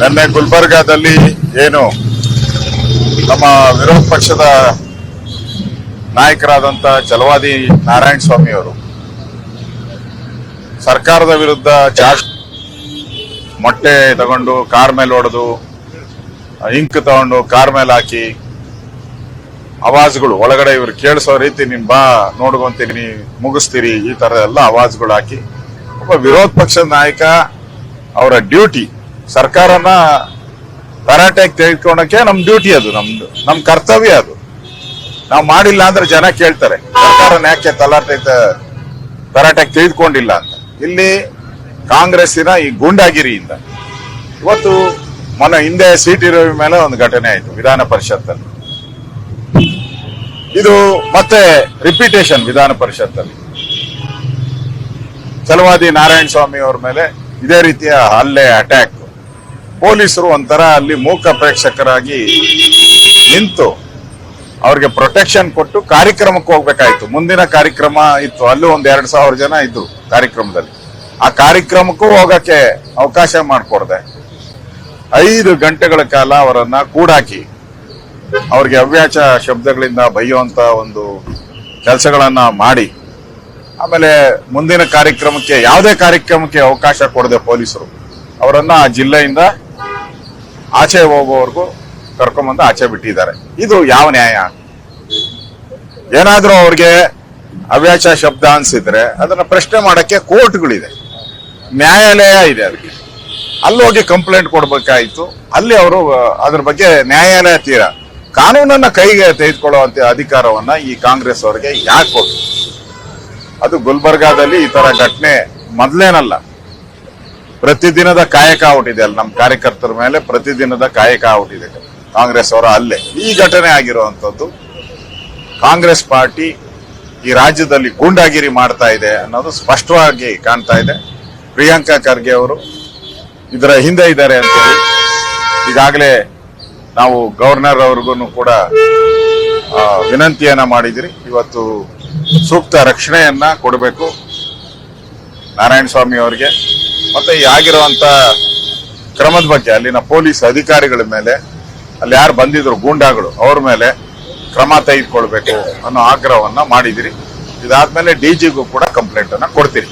ನಿನ್ನೆ ಗುಲ್ಬರ್ಗಾದಲ್ಲಿ ಏನು ನಮ್ಮ ವಿರೋಧ ಪಕ್ಷದ ನಾಯಕರಾದಂತ ಚಲವಾದಿ ನಾರಾಯಣ ಸ್ವಾಮಿ ಅವರು ಸರ್ಕಾರದ ವಿರುದ್ಧ ಚಾರ್ಜ್ ಮೊಟ್ಟೆ ತಗೊಂಡು ಕಾರ್ ಮೇಲೆ ಹೊಡೆದು, ಇಂಕ್ ತಗೊಂಡು ಕಾರ್ ಮೇಲೆ ಹಾಕಿ ಅವಾಜ್ಗಳು ಒಳಗಡೆ ಇವ್ರು ಕೇಳಿಸೋ ರೀತಿ ನಿಮ್ ಬಾ, ನೋಡ್ಕೊಂತೀನಿ, ಮುಗಿಸ್ತೀರಿ, ಈ ತರ ಎಲ್ಲ ಅವಾಜ್ಗಳು ಹಾಕಿ. ಒಬ್ಬ ವಿರೋಧ ಪಕ್ಷದ ನಾಯಕ ಅವರ ಡ್ಯೂಟಿ ಸರ್ಕಾರನ ತರಾಟೆಗೆ ತೆಗೆದುಕೊಳಕ್ಕೆ ನಮ್ ಡ್ಯೂಟಿ ಅದು, ನಮ್ದು, ನಮ್ ಕರ್ತವ್ಯ ಅದು. ನಾವು ಮಾಡಿಲ್ಲ ಅಂದ್ರೆ ಜನ ಕೇಳ್ತಾರೆ, ಸರ್ಕಾರನ ಯಾಕೆ ತಲಾಟೆ ತರಾಟೆಗೆ ತೆಗೆದುಕೊಂಡಿಲ್ಲ ಅಂತ. ಇಲ್ಲಿ ಕಾಂಗ್ರೆಸ್ಸಿನ ಈ ಗೂಂಡಾಗಿರಿಯಿಂದ. ಇವತ್ತು ಮೊನ್ನೆ ಹಿಂದೆ ಸಿಟಿ ರವಿ ಮೇಲೆ ಒಂದು ಘಟನೆ ಆಯ್ತು, ವಿಧಾನ ಪರಿಷತ್ತಲ್ಲಿ. ಇದು ಮತ್ತೆ ರಿಪಿಟೇಷನ್ ವಿಧಾನ ಪರಿಷತ್ತಲ್ಲಿ. ಚಲವಾದಿ ನಾರಾಯಣ ಸ್ವಾಮಿ ಅವ್ರ ಮೇಲೆ ಇದೇ ರೀತಿಯ ಹಲ್ಲೆ, ಅಟ್ಯಾಕ್. ಪೊಲೀಸರು ಒಂಥರ ಅಲ್ಲಿ ಮೂಕ ಪ್ರೇಕ್ಷಕರಾಗಿ ನಿಂತು ಅವ್ರಿಗೆ ಪ್ರೊಟೆಕ್ಷನ್ ಕೊಟ್ಟು ಕಾರ್ಯಕ್ರಮಕ್ಕೆ ಹೋಗ್ಬೇಕಾಯ್ತು. ಮುಂದಿನ ಕಾರ್ಯಕ್ರಮ ಇತ್ತು. ಅಲ್ಲೂ ಒಂದ್ ಎರಡ್ ಸಾವಿರ ಜನ ಇದ್ರು ಕಾರ್ಯಕ್ರಮದಲ್ಲಿ. ಆ ಕಾರ್ಯಕ್ರಮಕ್ಕೂ ಹೋಗಕ್ಕೆ ಅವಕಾಶ ಮಾಡಿಕೊಡ್ದೆ. ಐದು ಗಂಟೆಗಳ ಕಾಲ ಅವರನ್ನ ಕೂಡಾಕಿ ಅವ್ರಿಗೆ ಅವ್ಯಾಚ ಶಬ್ದಗಳಿಂದ ಬೈಯುವಂತ ಒಂದು ಕೆಲಸಗಳನ್ನ ಮಾಡಿ, ಆಮೇಲೆ ಮುಂದಿನ ಕಾರ್ಯಕ್ರಮಕ್ಕೆ, ಯಾವುದೇ ಕಾರ್ಯಕ್ರಮಕ್ಕೆ ಅವಕಾಶ ಕೊಡದೆ ಪೊಲೀಸರು. ಅವರನ್ನ ಆ ಜಿಲ್ಲೆಯಿಂದ ಆಚೆ ಹೋಗುವವರೆಗೂ ಕರ್ಕೊಂಬಂದು ಆಚೆ ಬಿಟ್ಟಿದ್ದಾರೆ. ಇದು ಯಾವ ನ್ಯಾಯ? ಏನಾದರೂ ಅವ್ರಿಗೆ ಅವ್ಯಾಚ ಶಬ್ದ ಅನ್ಸಿದ್ರೆ ಅದನ್ನ ಪ್ರಶ್ನೆ ಮಾಡಕ್ಕೆ ಕೋರ್ಟ್ಗಳಿದೆ. ನ್ಯಾಯಾಲಯ ಇದೆ ಅದಕ್ಕೆ. ಅಲ್ಲಿ ಹೋಗಿ ಕಂಪ್ಲೇಂಟ್ ಕೊಡಬೇಕಾಯಿತು. ಅಲ್ಲಿ ಅವರು ಅದ್ರ ಬಗ್ಗೆ ನ್ಯಾಯಾಲಯ ತೀರ. ಕಾನೂನನ್ನ ಕೈಗೆ ತೆಗೆದುಕೊಳ್ಳುವಂತ ಅಧಿಕಾರವನ್ನ ಈ ಕಾಂಗ್ರೆಸ್ ಅವರಿಗೆ ಯಾಕೆ ಅದು ಗುಲ್ಬರ್ಗಾದಲ್ಲಿ ಈ ತರ ಘಟನೆ ಮೊದ್ಲೇನಲ್ಲ. ಪ್ರತಿದಿನದ ಕಾಯಕ ಔಟಿದೆ ಅಲ್ಲಿ ನಮ್ಮ ಕಾರ್ಯಕರ್ತರ ಮೇಲೆ ಪ್ರತಿದಿನದ ಕಾಯಕ ಔಟಿದೆ ಕಾಂಗ್ರೆಸ್ ಅವರ ಅಲ್ಲೇ. ಈ ಘಟನೆ ಆಗಿರುವಂತದ್ದು ಕಾಂಗ್ರೆಸ್ ಪಾರ್ಟಿ ಈ ರಾಜ್ಯದಲ್ಲಿ ಗೂಂಡಾಗಿರಿ ಮಾಡ್ತಾ ಇದೆ ಅನ್ನೋದು ಸ್ಪಷ್ಟವಾಗಿ ಕಾಣ್ತಾ ಇದೆ. ಪ್ರಿಯಾಂಕಾ ಖರ್ಗೆ ಅವರು ಇದರ ಹಿಂದೆ ಇದ್ದಾರೆ ಅಂತೇಳಿ ಈಗಾಗಲೇ ನಾವು ಗವರ್ನರ್ ಅವ್ರಿಗೂ ಕೂಡ ವಿನಂತಿಯನ್ನ ಮಾಡಿದಿರಿ. ಇವತ್ತು ಸೂಕ್ತ ರಕ್ಷಣೆಯನ್ನ ಕೊಡಬೇಕು. ನಾರಾಯಣ ಸ್ವಾಮಿ ಅವರಿಗೆ. ಮತ್ತೆ ಈ ಆಗಿರುವಂತ ಕ್ರಮದ ಬಗ್ಗೆ ಅಲ್ಲಿನ ಪೊಲೀಸ್ ಅಧಿಕಾರಿಗಳ ಮೇಲೆ, ಅಲ್ಲಿ ಯಾರು ಬಂದಿದ್ರು ಗೂಂಡಾಗಳು, ಅವ್ರ ಮೇಲೆ ಕ್ರಮ ತೆಗೆದುಕೊಳ್ಬೇಕು ಅನ್ನೋ ಆಗ್ರಹವನ್ನ ಮಾಡಿದಿರಿ. ಇದಾದ್ಮೇಲೆ ಡಿಜಿಗೂ ಕೂಡ ಕಂಪ್ಲೇಂಟ್ ಅನ್ನ ಕೊಡ್ತೀರಿ.